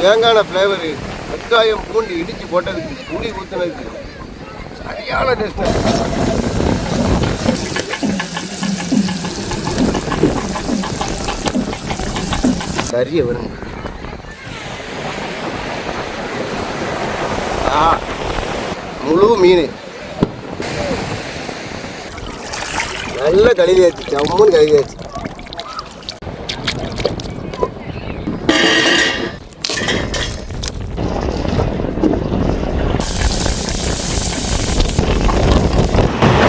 தேங்கான flavour வெங்காயம் பூண்டு இடித்து போட்டதுக்கு புளி ஊற்றுனதுக்கு சரியான டேஸ்ட் கறியை வருங்க. ஆ முழு மீன். நல்ல கழுவியாச்சு ஜம்முன்னு கழுவியாச்சு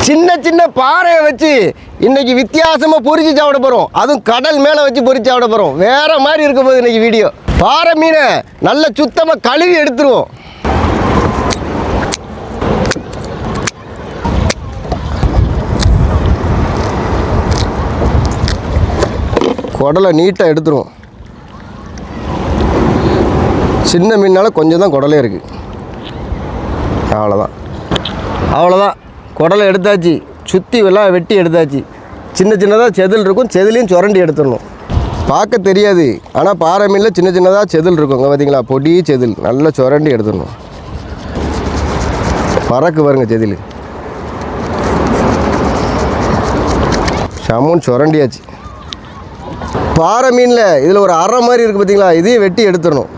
சின்ன சின்ன பாறையை வச்சு இன்னைக்கு வித்தியாசமாக பொறிச்சு சாப்பிட போகிறோம் அதுவும் கடல் மேலே வச்சு பொறிச்சு சாப்பிட போகிறோம் வேற மாதிரி இருக்க போகுது இன்னைக்கு வீடியோ பாறை மீனை நல்ல சுத்தமாக கழுவி எடுத்துருவோம். குடலை நீட்டாக எடுத்துருவோம். சின்ன மீனால் கொஞ்சம் தான் குடலே இருக்குது அவ்வளோதான் அவ்வளோதான் குடலை எடுத்தாச்சு சுற்றி எல்லாம் வெட்டி எடுத்தாச்சு. சின்ன சின்னதாக செதில் இருக்கும் செதிலையும் சுரண்டி எடுத்துடணும். பார்க்க தெரியாது ஆனால் பாறை மீனில் சின்ன சின்னதாக செதில் இருக்கும். பார்த்தீங்களா பொடி செதில் நல்லா சுரண்டி எடுத்துடணும். பறக்கு பாருங்க செதில். சமூன் சுரண்டியாச்சு. பாறை மீனில் இதில் ஒரு அரை மாதிரி இருக்குது பார்த்தீங்களா இதையும் வெட்டி எடுத்துடணும்.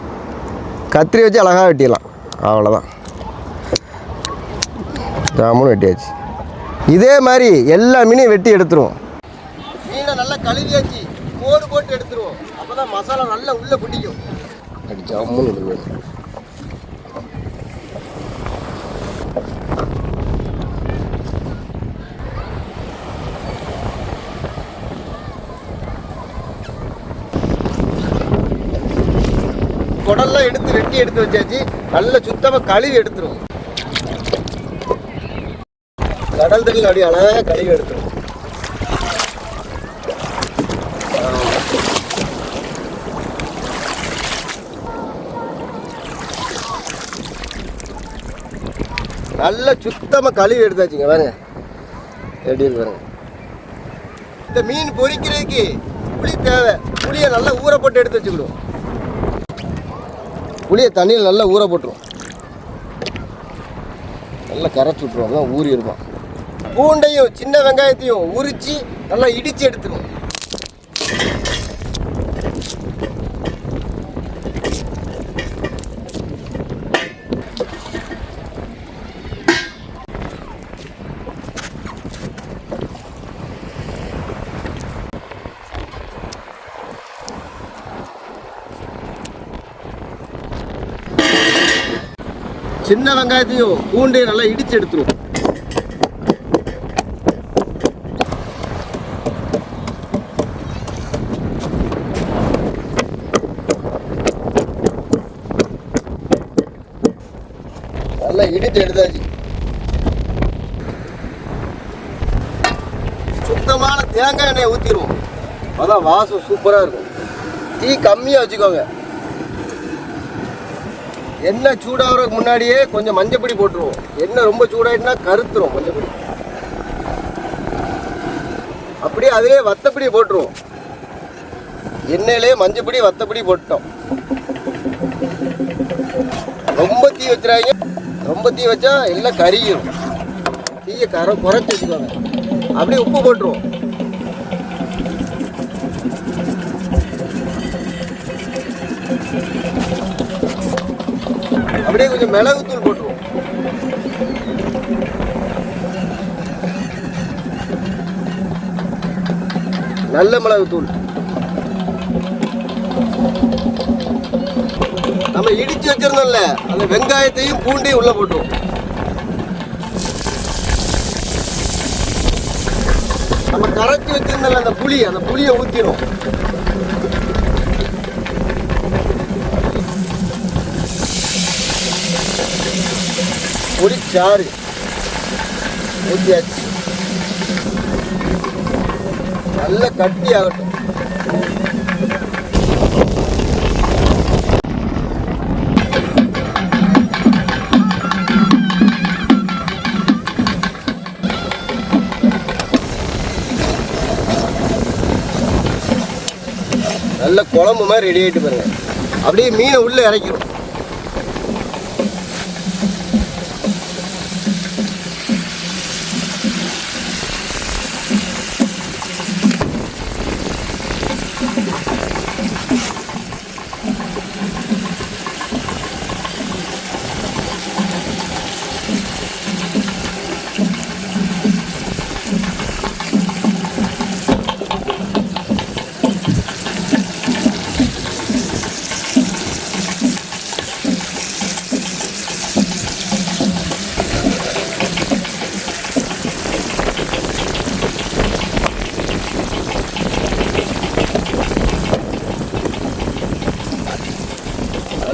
கத்திரி வச்சு அழகாக வெட்டிடலாம். அவ்வளோதான் ஜாமுன் வெட்டியாச்சு இதே மாதிரி எல்லா மீனையும் வெட்டி எடுத்துருவோம். மீனை நல்லா கழுவியாச்சு கோடு போட்டு எடுத்துருவோம். அப்போ தான் மசாலா நல்லா உள்ளே பிடிக்கும். அப்படி ஜாமுன் எடுக்கணும் குடல்லாம் எடுத்து வெட்டி எடுத்து வச்சாச்சு. நல்ல சுத்தமாக கழுவி எடுத்துருவோம். கடல் தண்ணி அப்படியே அழகாக கழுவி எடுத்துரும். நல்ல சுத்தமாக கழுவி எடுத்தாச்சுங்க பாருங்க. எப்படி இருக்கு பாருங்க. இந்த மீன் பொறிக்கிறதுக்கு புளி தேவை. புளியை நல்லா ஊற போட்டு எடுத்து வச்சுக்கிடுவோம். புளியை தண்ணியில் நல்லா ஊற போட்டுருவோம் நல்லா கரைச்சி விட்ருவாங்க ஊறி இருப்பான் பூண்டையும் சின்ன வெங்காயத்தையும் உரித்து நல்லா இடித்து எடுத்துருவோம். சின்ன வெங்காயத்தையும் பூண்டையும் நல்லா இடிச்சு எடுத்துருவோம். இடிச்சு எடுத்தாச்சு. சுத்தமான தேங்காய் எண்ணெயை ஊற்றிடுவோம் அதான் வாசம் சூப்பராக இருக்கும். டீ கம்மியாக வச்சுக்கோங்க. எண்ணெய் சூடாகிறதுக்கு முன்னாடியே கொஞ்சம் மஞ்சப்பொடி போட்டுருவோம். எண்ணெய் ரொம்ப சூடாயிட்டுனா கருத்துரும் மஞ்சப்பொடி அப்படியே அதிலே வத்தப்பொடி போட்டுருவோம். எண்ணெயிலே மஞ்சப்பொடி வத்தப்பொடி போட்டோம். ரொம்ப தீ வச்சிடாங்க ரொம்ப தீ வச்சா எல்லாம் கரியும். தீயை கர குறைச்சி வச்சுக்கோங்க. அப்படியே உப்பு போட்டுருவோம். அப்படியே கொஞ்சம் மிளகுத்தூள் போட்டுருவோம். நல்ல மிளகுத்தூள். நம்ம இடிச்சு வச்சிருந்தோம்ல அந்த வெங்காயத்தையும் பூண்டையும் உள்ள போட்டுருவோம் நம்ம கரைச்சி வச்சிருந்தல அந்த புளி அந்த புளியை ஊத்திரும் சாறு ஊற்றியாச்சு நல்ல கட்டி ஆகட்டும். நல்ல குழம்பு மாதிரி ரெடி ஆகிட்டு பாருங்க. அப்படியே மீனை உள்ளே இறக்கிடும்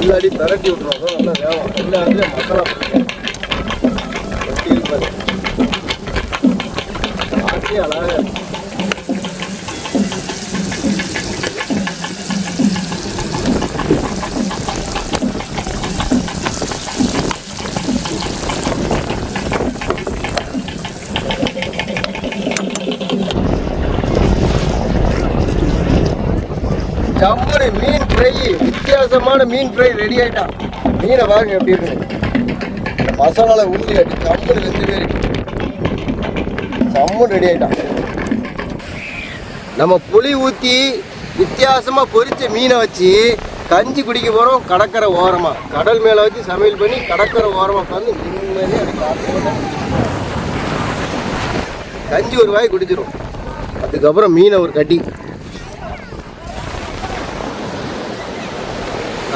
நல்லா அடி பிரட்டி விட்ருவோம் அதான் நல்லா வேகம் எல்லா வந்து மசாலா போட்டுருவோம். இருப்பாரு. ஆட்டி அழகா இருக்கும். மீன் ஃப்ரை வித்தியாசமான மீன் ஃப்ரை ரெடி ஆயிட்டான் மீனை பாருங்க எப்படி இருக்கு? மசாலாவில் மசாலால ஆகிட்டு சம்மன் ரெண்டு பேர் சம்மன் ரெடி ஆயிட்டான் நம்ம புளி ஊற்றி வித்தியாசமாக பொரிச்ச மீனை வச்சு கஞ்சி குடிக்க போகிறோம் கடற்கரை ஓரமாக கடல் மேலே வச்சு சமையல் பண்ணி கடற்கரை ஓரமாக உட்காந்து நிம்மதியாக எனக்கு கஞ்சி ஒரு வாய் குடிச்சிடும் அதுக்கப்புறம் மீனை ஒரு கட்டி.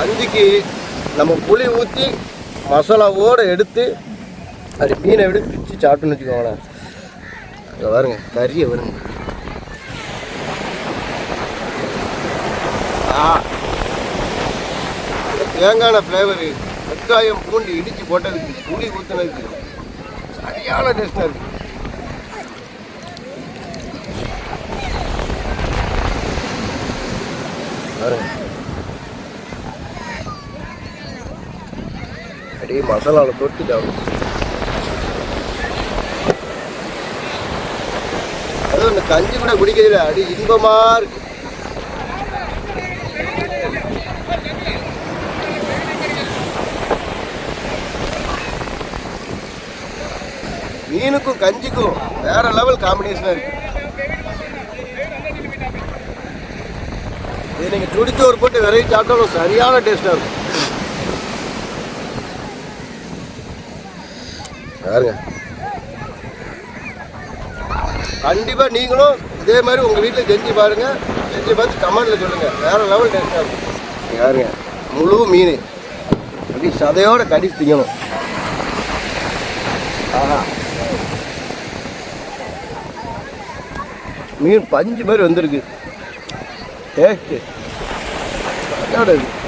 கஞ்சிக்கு நம்ம புளி ஊற்றி மசாலாவோடு எடுத்து அது மீனை விட பிச்சு சாப்பிட்டுன்னு வச்சுக்கோங்களேன். அங்கே வருங்க கறியை வருங்க ஆ. தேங்காய் ஃப்ளேவரு வெங்காயம் பூண்டு இடித்து போட்டதுக்கு புளி ஊற்றுனதுக்கு சரியான டேஸ்ட்டாக இருக்குது பாருங்க. அப்படியே மசாலாவில் தொட்டு சாப்பிடும் அதுவும் இந்த கஞ்சி கூட குடிக்கிறதுல அடி இன்பமா இருக்கு. மீனுக்கும் கஞ்சிக்கும் வேற லெவல் காம்பினேஷனாக இருக்கு. இது நீங்கள் ஒரு போட்டு விரைவி சாப்பிட்டாலும் சரியான டேஸ்ட்டாக இருக்கும். பாருங்க. கண்டிப்பா நீங்களும் இதே மாதிரி உங்க வீட்டில் செஞ்சு பாருங்க. செஞ்சு பார்த்து கமெண்ட்ல சொல்லுங்க. வேற லெவல் டேஸ்ட்டாக இருக்கும். முழு மீன். அப்படி சதையோட கடிச்சு திங்கணும். ஆஹா. மீன் பஞ்சு மாதிரி வந்திருக்கு. டேஸ்ட்டு அதோட இருக்கு